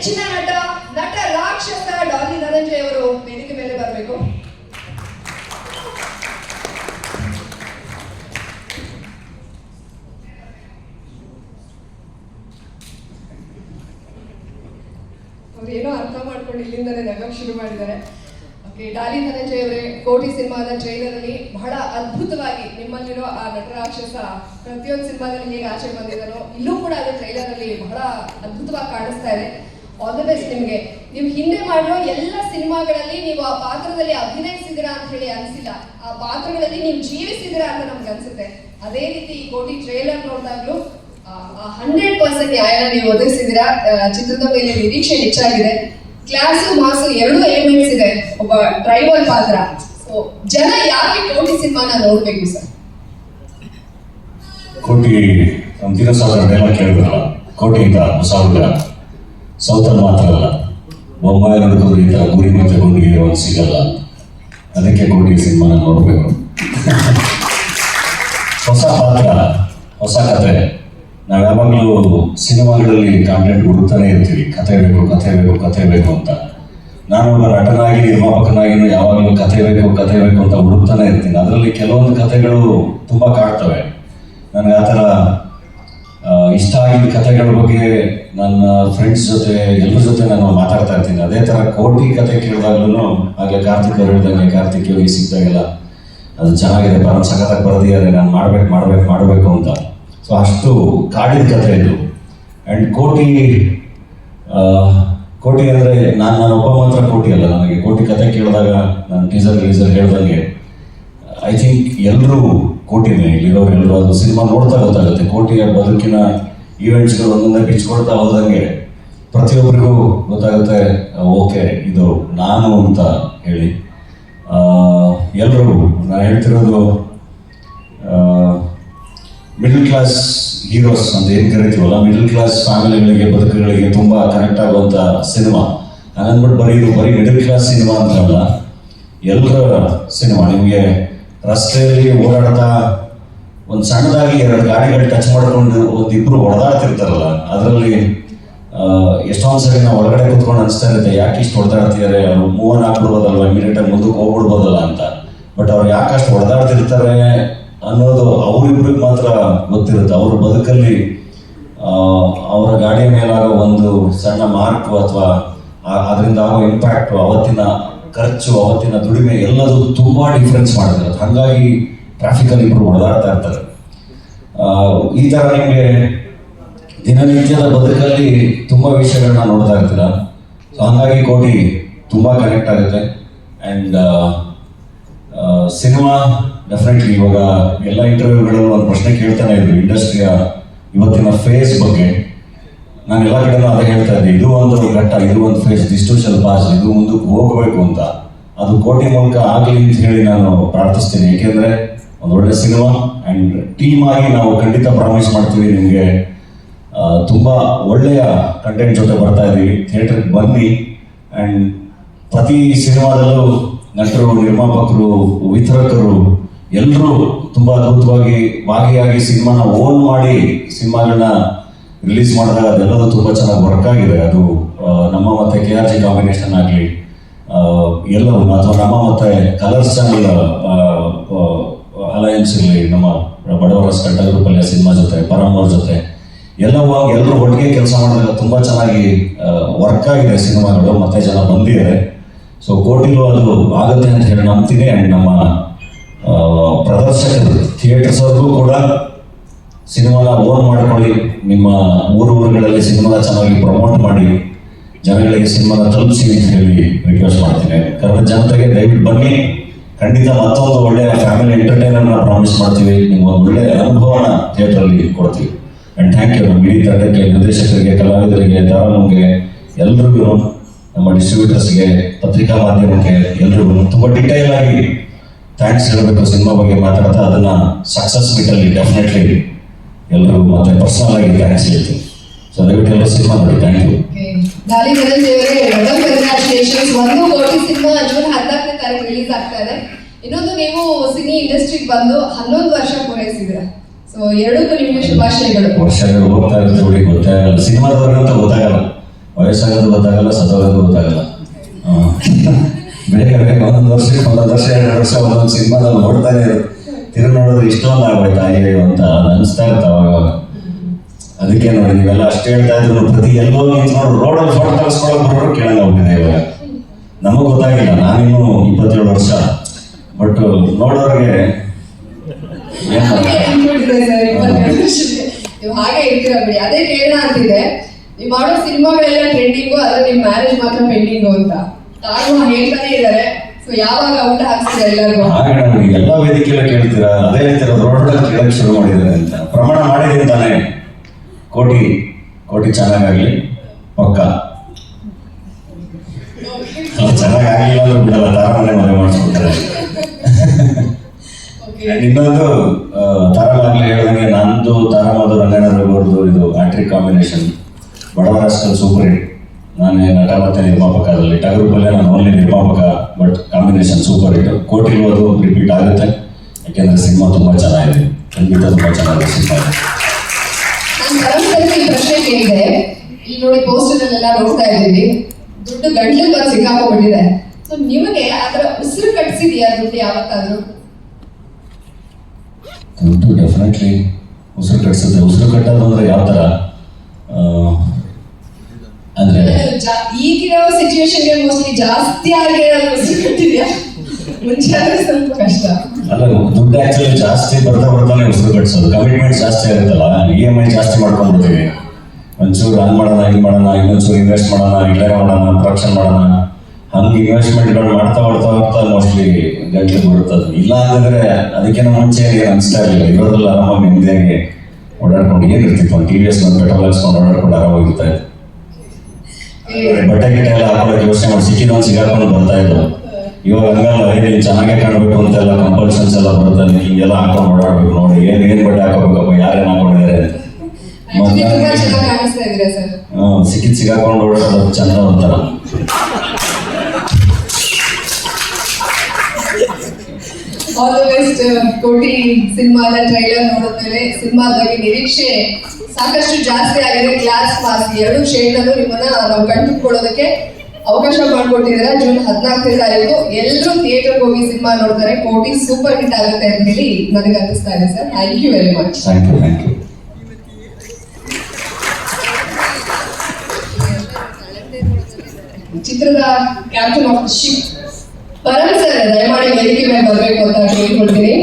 ನೆಚ್ಚಿನ ನಟ ನಟ ರಾಕ್ಷಸ ಡಾಲಿ ಧನಂಜಯ್ ಅವರು ವೇದಿಕೆ ಮೇಲೆ ಬರಬೇಕು. ಅವ್ರು ಏನೋ ಅರ್ಥ ಮಾಡ್ಕೊಂಡು ಇಲ್ಲಿಂದಲೇ ನಗಕ್ ಶುರು ಮಾಡಿದ್ದಾರೆ. ಓಕೆ ಡಾಲಿ ಧನಂಜಯ್ ಅವರೇ ಕೋಟಿ ಸಿನಿಮಾದ ಟ್ರೈಲರ್ ಅಲ್ಲಿ ಬಹಳ ಅದ್ಭುತವಾಗಿ ನಿಮ್ಮಲ್ಲಿರೋ ಆ ನಟರಾಕ್ಷಸ ಪ್ರತಿಯೊಂದು ಸಿನಿಮಾದಲ್ಲಿ ಹೇಗೆ ಆಚೆ ಬಂದಿದ್ದಾನೋ, ಇಲ್ಲೂ ಕೂಡ ಅದು ಟ್ರೈಲರ್ ಅಲ್ಲಿ ಬಹಳ ಅದ್ಭುತವಾಗಿ ಕಾಣಿಸ್ತಾ ಇದೆ. ಆಲ್ ದ ಬೆಸ್ಟ್ ನಿಮಗೆ. ನೀವು ಹಿಂದೆ ಮಾಡಿರೋ ಎಲ್ಲ ಸಿನಿಮಾಗಳಲ್ಲಿ ನೀವು ಆ ಪಾತ್ರದಲ್ಲಿ ಅಭಿನಯಿಸಿದಿರಾ ಅಂತ ಹೇಳಿ ಅನಿಸಿಲ್ಲ. ಆ ಪಾತ್ರಗಳಲ್ಲಿ ನೀವು ಜೀವಿಸಿದಿರಾ ಅಂತ ನಮ್ಗೆ ಅನ್ಸುತ್ತೆ. ಅದೇ ರೀತಿ ಈ ಕೋಟಿ ಟ್ರೈಲರ್ ನೋಡಿದಾಗ್ಲೂ ಹಂಡ್ರೆಡ್ ಪರ್ಸೆಂಟ್ ನ್ಯಾಯನ ನೀವು ಒದಗಿಸಿದಿರಾ ಚಿತ್ರದ ಮೇಲೆ ನಿರೀಕ್ಷೆ ಹೆಚ್ಚಾಗಿದೆ. ಕ್ಲಾಸು ಮಾಸು ಎರಡೂ ಎಲಿಮೆಂಟ್ಸ್ ಇದೆ. ಒಬ್ಬ ಡ್ರೈವರ್ ಪಾತ್ರ. ಸೊ ಜನ ಯಾಕೆ ಕೋಟಿ ಸಿನಿಮಾನ ನೋಡ್ಬೇಕು ಸರ್? ಕೋಟಿ ನಮ್ಮ ಸಾವಿರ. ಸೌತಲ್ಲಿ ಮಾತ್ರ ಅಲ್ಲ ಬೊಂಬಾಯಿ ನೋಡಿದ್ರು ಗುರಿ ಮತ್ತೆ ಗುಂಡಿಗೆ ಒಂದು ಸಿಗಲ್ಲ. ಅದಕ್ಕೆ ಕೋಟಿ ಸಿನಿಮಾನ ನೋಡಬೇಕು. ಹೊಸ ಪಾತ್ರ, ಹೊಸ ಕತೆ. ನಾವು ಯಾವಾಗಲೂ ಸಿನಿಮಾಗಳಲ್ಲಿ ಕಾಂಟೆಂಟ್ ಹುಡುಕ್ತಾನೆ ಇರ್ತೀವಿ. ಕತೆ ಬೇಕು ಕತೆ ಬೇಕು ಕತೆ ಬೇಕು ಅಂತ. ನಾನು ಒಬ್ಬ ನಟನಾಗಿ ನಿರ್ಮಾಪಕನಾಗಿ ಯಾವಾಗಲೂ ಕತೆ ಬೇಕು ಕತೆ ಬೇಕು ಅಂತ ಹುಡುಕ್ತಾನೆ ಇರ್ತೀನಿ. ಅದರಲ್ಲಿ ಕೆಲವೊಂದು ಕತೆಗಳು ತುಂಬ ಕಾಡ್ತವೆ ನನಗೆ ಆ ಥರ ಇಷ್ಟ ಆಗಿದ್ದ ಕಥೆಗಳ ಬಗ್ಗೆ ನನ್ನ ಫ್ರೆಂಡ್ಸ್ ಜೊತೆ, ಎಲ್ಲರ ಜೊತೆ ನಾನು ಮಾತಾಡ್ತಾ ಇರ್ತೀನಿ. ಅದೇ ಥರ ಕೋಟಿ ಕತೆ ಕೇಳಿದಾಗ್ಲೂ ಹಾಗೆ ಕಾರ್ತಿಕ್ ಅವ್ರು ಹೇಳ್ದಂಗೆ ಕಾರ್ತಿಕ್ ಯೋಗಿ ಸಿಕ್ಕಿದಾಗೆಲ್ಲ ಅದು ಚೆನ್ನಾಗಿದೆ ಪರಮ ಸಖತ್ತಾಗಿ ಬರೆದಿದ್ದಾರೆ, ನಾನು ಮಾಡ್ಬೇಕು ಮಾಡ್ಬೇಕು, ಮಾಡಬೇಕು ಅಂತ. ಸೊ ಅಷ್ಟು ಕಾಡಿದ ಕತೆ ಇದು. ಆ್ಯಂಡ್ ಕೋಟಿ ಕೋಟಿ ಅಂದರೆ ನಾನು ನಾನು ಒಬ್ಬ ಮಾತ್ರ ಕೋಟಿ ಅಲ್ಲ ನನಗೆ. ಕೋಟಿ ಕತೆ ಕೇಳಿದಾಗ ನಾನು ಟೀಸರ್ ಟೀಸರ್ ಹೇಳ್ದಂಗೆ ಐ ಥಿಂಕ್ ಎಲ್ಲರೂ ಕೋಟಿನೇ ಇಲ್ಲಿರೋರೆಲ್ಲರೂ ಅದು ಸಿನಿಮಾ ನೋಡ್ತಾ ಗೊತ್ತಾಗುತ್ತೆ. ಕೋಟಿಯ ಬದುಕಿನ ಈವೆಂಟ್ಸ್ಗಳು ಒಂದೊಂದೇ ಬಿಚ್ಕೊಳ್ತಾ ಹೋದಂಗೆ ಪ್ರತಿಯೊಬ್ಬರಿಗೂ ಗೊತ್ತಾಗುತ್ತೆ ಓಕೆ, ಇದು ನಾನು ಅಂತ ಹೇಳಿ. ಎಲ್ಲರೂ ನಾನು ಹೇಳ್ತಿರೋದು ಮಿಡಲ್ ಕ್ಲಾಸ್ ಹೀರೋಸ್ ಅಂತ ಏನು ಕರಿತೀವಲ್ಲ ಮಿಡಲ್ ಕ್ಲಾಸ್ ಫ್ಯಾಮಿಲಿಗಳಿಗೆ, ಬದುಕುಗಳಿಗೆ ತುಂಬ ಕನೆಕ್ಟ್ ಆಗುವಂಥ ಸಿನಿಮಾ. ಹಂಗಂದ್ಬಿಟ್ಟು ಬರೀ ಇದು ಬರೀ ಮಿಡಲ್ ಕ್ಲಾಸ್ ಸಿನಿಮಾ ಅಂತಲ್ಲ ಎಲ್ಲರ ಸಿನಿಮಾ. ನಿಮಗೆ ರಸ್ತೆಯಲ್ಲಿ ಓಡಾಡ್ತಾ ಒಂದು ಸಣ್ಣದಾಗಿ ಎರಡು ಗಾಡಿಗಳು ಟಚ್ ಮಾಡ್ಕೊಂಡು ಒಂದಿಬ್ರು ಹೊಡೆದಾಡ್ತಿರ್ತಾರಲ್ಲ ಅದರಲ್ಲಿ ಎಷ್ಟೊಂದು ಸರಿ ನಾವು ಒಳಗಡೆ ಕೂತ್ಕೊಂಡು ಅನಿಸ್ತಾ ಇರುತ್ತೆ, ಯಾಕೆ ಇಷ್ಟು ಹೊಡೆದಾಡ್ತಿದ್ದಾರೆ ಅವರು ಮೂವನ್ ಇಮಿಡಿಯೇಟ್ ಆಗಿ ಮುಂದಕ್ಕೆ ಹೋಗ್ಬಿಡ್ಬೋದಲ್ಲ ಅಂತ. ಬಟ್ ಅವ್ರು ಯಾಕೆ ಅಷ್ಟು ಹೊಡೆದಾಡ್ತಿರ್ತಾರೆ ಅನ್ನೋದು ಅವರಿಬ್ರಿಗೆ ಮಾತ್ರ ಗೊತ್ತಿರುತ್ತೆ. ಅವ್ರ ಬದುಕಲ್ಲಿ ಅವರ ಗಾಡಿಯ ಮೇಲಾಗೋ ಒಂದು ಸಣ್ಣ ಮಾರ್ಕ್ ಅಥವಾ ಅದರಿಂದ ಆಗೋ ಇಂಪ್ಯಾಕ್ಟ್ ಅವತ್ತಿನ ಖರ್ಚು, ಅವತ್ತಿನ ದುಡಿಮೆ ಎಲ್ಲದೂ ತುಂಬಾ ಡಿಫ್ರೆನ್ಸ್ ಮಾಡಿದ್ದಾರೆ ಹಾಗಾಗಿ ಟ್ರಾಫಿಕಲ್ಲಿ ಇಬ್ಬರು ಓಡಾಡ್ತಾ ಇರ್ತಾರೆ. ಈ ಥರ ನಿಮಗೆ ದಿನನಿತ್ಯದ ಬದುಕಲ್ಲಿ ತುಂಬ ವಿಷಯಗಳನ್ನ ನೋಡ್ತಾ ಇರ್ತೀರ? ಸೊ ಹಂಗಾಗಿ ಕೋಟಿ ತುಂಬ ಕನೆಕ್ಟ್ ಆಗುತ್ತೆ. ಆ್ಯಂಡ್ ಸಿನಿಮಾ ಡೆಫಿನೆಟ್ಲಿ ಇವಾಗ ಎಲ್ಲ ಇಂಟರ್ವ್ಯೂಗಳಲ್ಲೂ ಒಂದು ಪ್ರಶ್ನೆ ಕೇಳ್ತಾನೆ ಇದ್ರು. ಇಂಡಸ್ಟ್ರಿಯ ಇವತ್ತಿನ ಫೇಸ್ ಬಗ್ಗೆ. ನಾನು ಎಲ್ಲ ಕಡೆನೂ ಅದೇ ಹೇಳ್ತಾ ಇದ್ದೆ, ಇದು ಒಂದು ಘಟ್ಟ, ಇದು ಒಂದು ಫೇಸ್ ಇಷ್ಟು ಪಾಸ್ ಇದು ಮುಂದಕ್ಕೆ ಹೋಗಬೇಕು ಅಂತ. ಅದು ಕೋಟಿ ಮೂಲಕ ಆಗಲಿ ಅಂತ ಹೇಳಿ ನಾನು ಪ್ರಾರ್ಥಿಸ್ತೀನಿ. ಏಕೆಂದರೆ ಒಂದು ಒಳ್ಳೆ ಸಿನಿಮಾ ಆ್ಯಂಡ್ ಟೀಮ್ ಆಗಿ ನಾವು ಖಂಡಿತ ಪ್ರಾಮಿಸ್ ಮಾಡ್ತೀವಿ ನಿಮಗೆ. ತುಂಬ ಒಳ್ಳೆಯ ಕಂಟೆಂಟ್ ಜೊತೆ ಬರ್ತಾ ಇದ್ದೀವಿ. ಥಿಯೇಟ್ರಿಗೆ ಬನ್ನಿ. ಆ್ಯಂಡ್ ಪ್ರತಿ ಸಿನಿಮಾದಲ್ಲೂ ನಟರು, ನಿರ್ಮಾಪಕರು, ವಿತರಕರು ಎಲ್ಲರೂ ತುಂಬ ಅದ್ಭುತವಾಗಿ ಭಾಗಿಯಾಗಿ ಸಿನಿಮಾನ ಓನ್ ಮಾಡಿ ಸಿನಿಮಾಗಳನ್ನ ರಿಲೀಸ್ ಮಾಡಿದಾಗ ಅದೆಲ್ಲದೂ ತುಂಬ ಚೆನ್ನಾಗಿ ವರ್ಕ್ ಆಗಿದೆ. ಅದು ನಮ್ಮ ಮತ್ತೆ ಕೆ ಆರ್ ಜಿ ಕಾಂಬಿನೇಷನ್ ಆಗಲಿ ಎಲ್ಲರೂ ಅಥವಾ ನಮ್ಮ ಮತ್ತೆ ಕಲರ್ಸ್ ಚಾನಲ್ ಅಲಯನ್ಸ್ ಇರಲಿ, ನಮ್ಮ ಬಡವರ ಸ್ಕಂಟ ಗ್ರೂಪಲ್ಲಿ ಸಿನಿಮಾ ಜೊತೆ ಪರಮ್ ಜೊತೆ, ಎಲ್ಲವೂ ಎಲ್ಲರೂ ಒಟ್ಟಿಗೆ ಕೆಲಸ ಮಾಡಿದಾಗ ತುಂಬ ಚೆನ್ನಾಗಿ ವರ್ಕ್ ಆಗಿದೆ ಸಿನಿಮಾಗಳು, ಮತ್ತೆ ಜನ ಬಂದಿದ್ದಾರೆ. ಸೊ ಕೋಟಿಲು ಅದು ಆಗುತ್ತೆ ಅಂತ ಹೇಳಿ ನಂಬ್ತೀನಿ. ಆ್ಯಂಡ್ ನಮ್ಮ ಪ್ರದರ್ಶಕರು ಥಿಯೇಟರ್ಸ್ ಅವ್ರಿಗೂ ಕೂಡ ಸಿನಿಮಾನ ಓನ್ ಮಾಡ್ಕೊಳ್ಳಿ. ನಿಮ್ಮ ಊರು ಊರುಗಳಲ್ಲಿ ಸಿನಿಮಾ ಚೆನ್ನಾಗಿ ಪ್ರಮೋಟ್ ಮಾಡಿ, ಜನಗಳಿಗೆ ಸಿನಿಮಾ ತಲುಪಿಸಿ ಅಂತ ಹೇಳಿ ರಿಕ್ವೆಸ್ಟ್ ಮಾಡ್ತೀನಿ. ಕನ್ನಡ ಜನತೆಗೆ ದಯವಿಟ್ಟು ಬನ್ನಿ. ಖಂಡಿತ ಮತ್ತೊಂದು ಒಳ್ಳೆಯ ಫ್ಯಾಮಿಲಿ ಎಂಟರ್ಟೈನರ್ನ ಪ್ರಾಮಿಸ್ ಮಾಡ್ತೀವಿ. ನಿಮ್ಮ ಒಳ್ಳೆಯ ಅನುಭವನ ಥಿಯೇಟ್ರಲ್ಲಿ ಕೊಡ್ತೀವಿ. ಆ್ಯಂಡ್ ಥ್ಯಾಂಕ್ ಯು ನಮ್ಮ ಇಡೀ ತಂಡಕ್ಕೆ, ನಿರ್ದೇಶಕರಿಗೆ, ಕಲಾವಿದರಿಗೆ ದಾರನಿಗೆ ಎಲ್ರಿಗೂ, ನಮ್ಮ ಡಿಸ್ಟ್ರಿಬ್ಯೂಟರ್ಸ್ಗೆ ಪತ್ರಿಕಾ ಮಾಧ್ಯಮಕ್ಕೆ ಎಲ್ರಿಗೂ ತುಂಬ ಡಿಟೈಲ್ ಆಗಿ ಥ್ಯಾಂಕ್ಸ್ ಹೇಳಬೇಕು ಸಿನಿಮಾ ಬಗ್ಗೆ ಮಾತಾಡ್ತಾ, ಅದನ್ನ ಸಕ್ಸಸ್ ಮೀಟಲ್ಲಿ ಡೆಫಿನೆಟ್ಲಿ ಎಲ್ಲರೂ ಮತ್ತೆ ಪರ್ಸನಲ್ ಆಗಿ ಥ್ಯಾಂಕ್ಸ್ ಹೇಳ್ತೀನಿ ಸೊ ದಯವಿಟ್ಟು ಎಲ್ಲ ಸಿನಿಮಾ ನೋಡಿ. ಥ್ಯಾಂಕ್ ಯು ಡಬಲ್ ಕಂಗ್ರಾಚುಲೇಷನ್ಸ್ ಒಂದು ಕೋಟಿ ಸಿನಿಮಾ ಜೂನ್ ಹದಿನಾಲ್ಕನೇ ತಾರೀಕು ರಿಲೀಸ್ ಆಗ್ತಾ ಇದೆ. ಇನ್ನೊಂದು ನೀವು ಸಿನಿ ಇಂಡಸ್ಟ್ರಿಗೆ ಬಂದು ಹನ್ನೊಂದು ವರ್ಷ ಪೂರೈಸಿದ್ದೀರಾ. ಸೊ ಎರಡಕ್ಕೂ ನಿಮಗೆ ಶುಭಾಶಯಗಳು. ವರ್ಷಗಳು ಹೋಗ್ತಾ ಇರುತ್ತೆ ನೋಡಿ. ಗೊತ್ತಾಗಲ್ಲ ಸಿನಿಮಾದವ್ರಿಗಂತ ಗೊತ್ತಾಗಲ್ಲ. ವಯಸ್ಸಾಗೋದು ಗೊತ್ತಾಗಲ್ಲ ಗೊತ್ತಾಗಲ್ಲ. ಬೇಗ ಬೇಗ ಒಂದೊಂದು ವರ್ಷಕ್ಕೆ ಒಂದೊಂದು ವರ್ಷ ಎರಡು ವರ್ಷ ಒಂದೊಂದು ಸಿನಿಮಾದಲ್ಲಿ ನೋಡ್ತಾನೆ ತಿರುಗಿ ನೋಡೋದು ಇಷ್ಟೊಂದು ಆಗೋಯ್ತಾ ಅಯ್ಯೋ ಅಂತ ಅನಿಸ್ತಾ ಇರ್ತ ಅವಾಗ. ಅದಕ್ಕೆ ನೋಡಿ ನೀವೆಲ್ಲ ಅಷ್ಟು ಹೇಳ್ತಾ ಇದ್ರು, ಪ್ರತಿ ಎಲ್ಲೋ ನಿಂತ್ಕೊಂಡು ರೋಡಲ್ಲಿ ಫೋಟೋ ತರಿಸ್ಕೊಳಕ್ ಬರೋರು ಕೇಳಂಗ ಹೋಗಿದೆ ಇವಾಗ. ನಮಗ್ ಗೊತ್ತಾಗಿಲ್ಲ, ನಾನಿನ್ನು ಇಪ್ಪತ್ತೇಳು ವರ್ಷ. ಬಟ್ ನೋಡೋರಿಗೆ ನೀವು ಹಾಗೆ ಇರ್ತೀರ ಬಿಡಿ. ಅದೇ ಕೇಳೋಣ ಅಂತಿದೆ. ನೀವು ಮಾಡೋ ಸಿನಿಮಾಗಳೆಲ್ಲ ಟ್ರೆಂಡಿಂಗು ಅದ್ರ ನಿಮ್ ಮ್ಯಾರೇಜ್ ಮಾತ್ರ ಪೆಂಡಿಂಗು ಅಂತ. ತಾವು ಹೇಳ್ತಾನೆ ಇದ್ದಾರೆ. ಯಾವಾಗ ಊಟ ಹಾಕ್ತೀರಾ ಎಲ್ಲರಿಗೂ? ಎಲ್ಲ ವೇದಿಕೆಲ್ಲ ಕೇಳ್ತೀರಾ? ಅದೇ ಹೇಳ್ತೀರ ಕೇಳಕ್ ಶುರು ಮಾಡಿದ್ದಾರೆ ಅಂತ. ಪ್ರಮಾಣ ಮಾಡಿದೀನಿ ತಾನೇ ಕೋಟಿ ಕೋಟಿ ಚೆನ್ನಾಗಾಗ್ಲಿ. ಪಕ್ಕ. ಚೆನ್ನಾಗಾಗಿಲ್ಲ ಅಂದ್ರೆ ಬಿಡಲ್ಲ. ತಾರಮನೆ ಮದುವೆ ಮಾಡಿಸ್ಬಿಡ್ತಾರೆ ಇನ್ನೊಂದು ಆ, ಹೇಳಿದಂಗೆ ನಂದು ತಾರಾಮದು ರಂಗಣ್ಣ ರಘುವರ್ದು ಇದು ಆಟ್ರಿಕ್ ಕಾಂಬಿನೇಷನ್. ಬಡವರಾಸ್ಕಲ್ ಸೂಪರ್ ಹಿಟ್ ನಾನೇ ನಟ ಮತ್ತೆ ನಿರ್ಮಾಪಕ ಅದರಲ್ಲಿ ಟಗರು ಪಲ್ಯ ನಾನು ಓನ್ಲಿ ನಿರ್ಮಾಪಕ ಬಟ್ ಕಾಂಬಿನೇಷನ್ ಸೂಪರ್ ಹಿಟ್ ಕೋಟಿ ಇರುವುದು ರಿಪೀಟ್ ಆಗುತ್ತೆ. ಯಾಕೆಂದ್ರೆ ಸಿನಿಮಾ ತುಂಬಾ ಚೆನ್ನಾಗಿದೆ. ಖಂಡಿತ ತುಂಬಾ ಚೆನ್ನಾಗಿದೆ ಸಿನಿಮಾ ಪ್ರಶ್ನೆ ಕೇಳಿದೆ. ಇಲ್ಲಿ ನೋಡಿ ಪೋಸ್ಟರ್ ಅಲ್ಲೆಲ್ಲ ನೋಡ್ತಾ ಇದ್ದೀವಿ. ದುಡ್ಡು ಗಂಟ್ಲು ಬಂದು ಸಿಕ್ಕಾಕೊಂಡ್ಬಿಟ್ಟಿದೆ. ಸೊ ನಿಮಗೆ ಅದರ ಉಸಿರು ಕಟ್ಸಿದ್ಯಾ ದುಡ್ಡು ಯಾವತ್ತಾದ್ರೂ? ದುಡ್ಡು ಡೆಫಿನೆಟ್ಲಿ ಉಸಿರು ಕಟ್ಸುತ್ತೆ ಉಸಿರು ಕಟ್ಟೋದು ಅಂದ್ರೆ ಯಾವ ಥರ ಆ, ಈಗಿರೋ ಸಿಚುವೇಶನ್ಗೆ ಜಾಸ್ತಿ ಆಗಿ ಏನಾದ್ರು ಮುಂಚೆ ಆದ್ರೆ ಸ್ವಲ್ಪ ಕಷ್ಟ. ಅಲ್ಲ ದುಡ್ಡು ಆಕ್ಚುಲಿ ಜಾಸ್ತಿ ಬರ್ತಾ ಬರ್ತಾನೆ ಉಸಿರು ಕಟ್ಸೋದು ಕಮಿಟ್ಮೆಂಟ್ ಜಾಸ್ತಿ ಆಗುತ್ತಲ್ಲ? ಇ ಎಂ ಐ ಜಾಸ್ತಿ ಮಾಡ್ಕೊಂಡ್ಬಿಡ್ತೀವಿ ಒಂಚೂರು ಹಂಗ್ ಮಾಡೋಣ ಹಿಂಗ್ ಮಾಡೋಣ, ಇನ್ನೊಂಚೂರು ಇನ್ವೆಸ್ಟ್ ಮಾಡೋಣ ಇಲ್ಲೇ ಮಾಡೋಣ ಪ್ರೊಡಕ್ಷನ್ ಮಾಡೋಣ. ಹಂಗೆ ಇನ್ವೆಸ್ಟ್ಮೆಂಟ್ಗಳು ಮಾಡ್ತಾ ಮಾಡ್ತಾ ಹೋಗ್ತಾ ಮೋಸ್ಟ್ಲಿ ಗಂಟೆ ಬರುತ್ತದೆ ಇಲ್ಲ ಅಂತಂದ್ರೆ ಅದಕ್ಕಿಂತ ಮುಂಚೆ ಅನಿಸ್ತಾ ಇರಲಿಲ್ಲ. ಇರೋದ್ರಲ್ಲಿ ಆರಾಮಾಗಿ ನೆಮ್ಮದಿಯಾಗಿ ಓಡಾಡ್ಕೊಂಡು ಏನಿರ್ತಿತ್ತು? ಒಂದು ಟಿ ವಿ ಎಸ್ ಒಂದು ಪೆಟ್ರೋಲ್ ಹಾಕ್ಸ್ಕೊಂಡು ಓಡಾಡ್ಕೊಂಡು ಆರಾಮಾಗಿರ್ತಾ ಇತ್ತು. ಬಟ್ಟೆ ಗಿಟ್ಟೆ ಎಲ್ಲ ಹಾಕೊಳ್ಳೋಕೆ ಯೋಚನೆ ಮಾಡಿ ಸಿಕ್ಕಿದೊಂದು ಸಿಗಾಕೊಂಡು ಬರ್ತಾ ಇದ್ರು ಇವಾಗ ಹಂಗಲ್ಲ ಏನು ಚೆನ್ನಾಗೆ ಕಾಣಬೇಕು ಅಂತೆಲ್ಲ ಕಂಪಲ್ಷನ್ಸ್ ಎಲ್ಲ ಬರ್ತದೆ ಹಿಂಗೆಲ್ಲ ಹಾಕೊಂಡು ಓಡಾಡ್ಬೇಕು ನೋಡಿ ಏನ್ ಏನ್ ಬಟ್ಟೆ ಹಾಕೋಬೇಕಪ್ಪ ಯಾರೇನು ಹಾಕೊಂಡಿದ್ದಾರೆ ಸಿಕ್ಕಿದ್ ಸಿಗಾಕೊಂಡು ಓಡಾಡೋದು ಚಂದ ಒಂಥರ. ಆಲ್ ದ ಬೆಸ್ಟ್ ಕೋಟಿ ಸಿನಿಮಾದ ಟ್ರೈಲರ್ ನೋಡಿದ್ಮೇಲೆ ಸಿನಿಮಾದ ಬಗ್ಗೆ ನಿರೀಕ್ಷೆ ಸಾಕಷ್ಟು ಜಾಸ್ತಿ ಆಗಿದೆ ಕ್ಲಾಸ್ ಪಾಸ್ ಎರಡು ಶೇಡ್ನಲ್ಲೂ ನಿಮ್ಮನ್ನ ನಾವು ಕಂಡುಕೊಳ್ಳೋದಕ್ಕೆ ಅವಕಾಶ ಮಾಡಿಕೊಟ್ಟಿದ್ದೀರಾ. ಜೂನ್ ಹದಿನಾಲ್ಕನೇ ತಾರೀಕು ಎಲ್ಲರೂ ಥಿಯೇಟರ್ ಹೋಗಿ ಸಿನಿಮಾ ನೋಡ್ತಾರೆ. ಕೋಟಿ ಸೂಪರ್ ಹಿಟ್ ಆಗುತ್ತೆ ಅಂತ ಹೇಳಿ ನನಗೆ ಅನಿಸ್ತಾ ಇದೆ sir. Thank you very much thank you thank you ಚಿತ್ರದ captain of the ship Param sir ದಯಮಾಡಿ ವೇದಿಕೆ ಮೇಲೆ ಬರಬೇಕು ಅಂತ ಕೇಳ್ಕೊಳ್ತೀನಿ